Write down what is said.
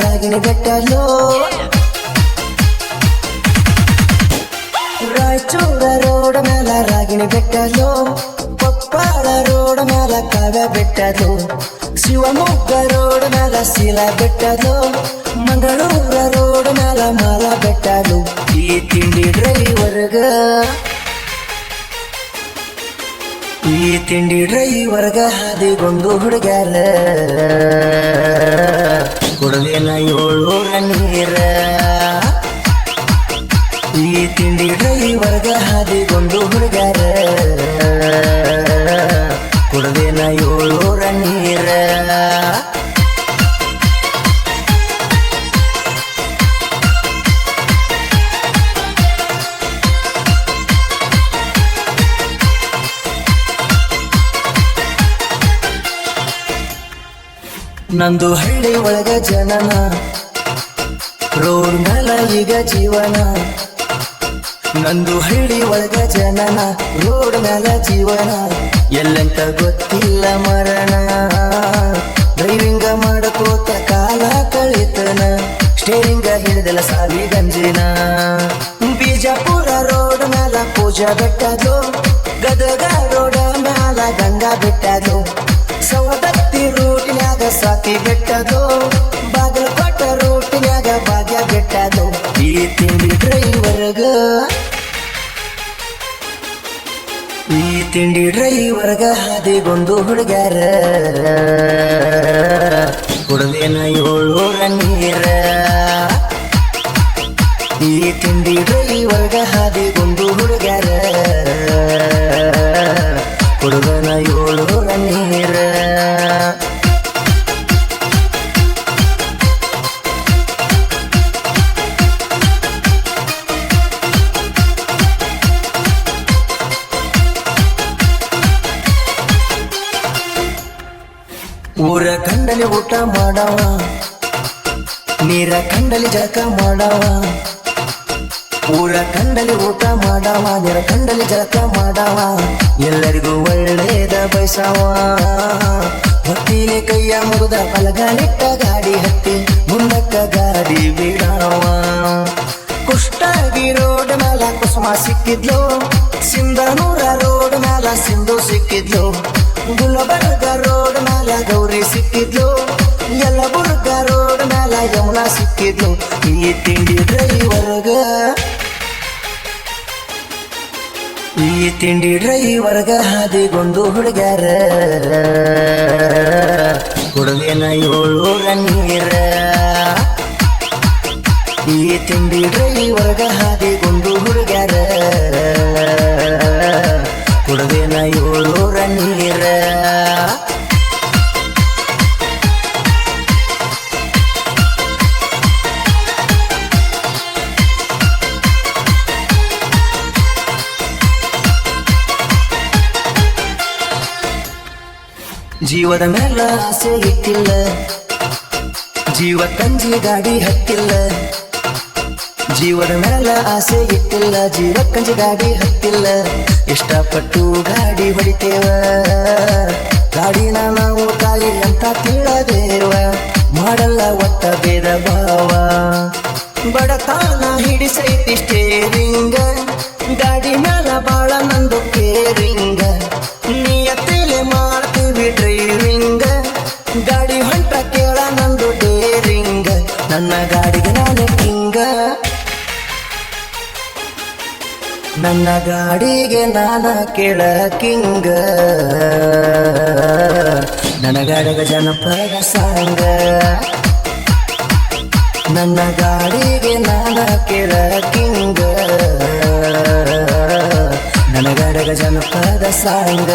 Ragini ಬೆಟ್ಟಲು Raichur road ಮ್ಯಾಲ Ragini ಬೆಟ್ಟಲು Koppal road ಮ್ಯಾಲ ಕಾವ್ಯ ಬೆಟ್ಟದು Shivamogga road ಮ್ಯಾಲ ಶೀಲಾ ಬೆಟ್ಟದು ಮಂಗಳೂರ ರೋಡ ಮ್ಯಾಲ ಮಾಲ ಬೆಟ್ಟಲು ಈ ತಿಂಡಿ ಡ್ರೈವರ್ಗ ಈ ತಿಂಡಿ ಡ್ರೈವರ್ಗ ಹಾದಿಗೊಂದು ಹುಡುಗ್ಯಾರ. ಕುಡದೇನ ಏಳು ನೀರ. ಈ ತಿಂಡಿ ಡ್ರೈವರ್ಗ ಹಾದಿಗೊಂದು ಹುಡುಗ್ಯಾರ. ಕುಡದೇನ ಏಳು ನೀರ. ನಂದು ಹಳ್ಳಿ ಒಳಗ ಜನನ. ರೋಡ್ ಈಗ ಜೀವನ. ನಂದು ಹಳ್ಳಿ ಒಳಗ ಜನನ, ರೋಡ್ ಮ್ಯಾಲ ಜೀವನ. ಎಲ್ಲಂತ ಗೊತ್ತಿಲ್ಲ ಮರಣ. ಡ್ರೈವಿಂಗ ಮಾಡಕೋತ ಕಾಲ ಕಳಿತನ. ಸ್ಟೇರಿಂಗ ಹಿಡಿದಲ್ಲ ಸಾವಿ ಗಂಜಿನ ಬಿಜಾಪುರ ರೋಡ್ ಮ್ಯಾಲ ಪೂಜಾ ಬೆಟ್ಟದು. ಗದಗ ರೋಡ ಮ್ಯಾಲ ಗಂಗಾ ಬೆಟ್ಟದು. ಸಾತಿ ಬಾಗಿಲು ಕೊಟ್ಟ ರೂಟಿನ್ಯಾಗ ಭಾಗ್ಯ ಬಿಟ್ಟದು ಈ ತಿಂಡಿ ಡ್ರೈವರ್ಗ. ಈ ತಿಂಡಿ ಡ್ರೈವರ್ಗ ಹಾದಿಗೊಂದು ಹುಡುಗ್ಯಾರ. ಕುಡದೇನ ಏಳೂರ ನೀರ. ಈ ತಿಂಡಿ ಡ್ರೈವರ್ಗ ಹಾದಿಗೊಂದು ಹುಡುಗ್ಯಾರ. ಕುಡುಗನ ಏಳೂರ ನೀರ. ಊರ ಕಂಡಲಿ ಊಟ ಮಾಡವ, ನೀರ ಕಂಡಲಿ ಜಳಕ ಮಾಡವ, ಊರ ಕಂಡಲಿ ಊಟ ಮಾಡವ, ನೀರ ಕಂಡಲಿ ಜಳಕ ಮಾಡವ, ಎಲ್ಲರಿಗೂ ಒಳ್ಳೆಯದ ಬಯಸವ. ಹೊತ್ತಿಲೆ ಕೈಯ ಮುರಿದ ಪಲಗಾಲಿಟ್ಟ ಗಾಡಿ ಹತ್ತಿ ಮುಂದಕ್ಕ ಗಾಡಿ ಬಿಡವ ಕುಷ್ಟಗಿ ರೋಡ್ ಮ್ಯಾಲ ಕುಸುಮ ಸಿಕ್ಕಿದ್ಲು, ಸಿಂಧನೂರ ರೋಡ್ ಮ್ಯಾಲ ಸಿಂಧು ಸಿಕ್ಕಿದ್ಲು. ಯಮುನಾ ಸಿಕ್ಕಿದ್ಲು ಈ ತಿಂಡಿ ಡ್ರೈವರ್ಗ ಈ ತಿಂಡಿ ಡ್ರೈವರ್ಗ ಹಾದಿಗೊಂದು ಹುಡುಗ್ಯಾರ ಕುಡದೇನ ಏಳೂರ ನೀರ ಈ ತಿಂಡಿ ಡ್ರೈವರ್ಗ ಹಾದಿಗೊಂದು ಹುಡುಗ್ಯಾರ ಜೀವದ ಮೇಲ ಆಸೆ ಇಟ್ಟಿಲ್ಲ. ಜೀವ ತಂಜಿ ಗಾಡಿ ಹತ್ತಿಲ್ಲ. ಜೀವದ ಮೇಲ ಆಸೆ ಇಟ್ಟಿಲ್ಲ. ಜೀವ ಕಂಜಿ ಗಾಡಿ ಹತ್ತಿಲ್ಲ. ಇಷ್ಟಪಟ್ಟು ಗಾಡಿ ಹೊಡಿತೇವ. ಗಾಡಿನ ನಾವು ತಾಯಿ ಅಂತ ತಿಳದೇವ. ಮಾಡಲ್ಲ ಒತ್ತ ಬೇದ ಭಾವ. ಬಡತನ ಹಿಡಿಸೈತಿ ಸ್ಟೇರಿಂಗ ಗಾಡಿ ಮ್ಯಾಲ ಬಾಳ ನಂದು ಕೇರಿಂಗ. ನನ್ನ ಗಾಡಿಗೆ ನಾನ ಕೇಳ ಕಿಂಗ ನನ್ನ ಗಾಡಿಗೆ ಜನಪದ ಸಾಂಗ. ನನ್ನ ಗಾಡಿಗೆ ನಾನ ಕೇಳ ಕಿಂಗ ನನ್ನ ಗಾಡಿಗೆ ಜನಪದ ಸಾಂಗ.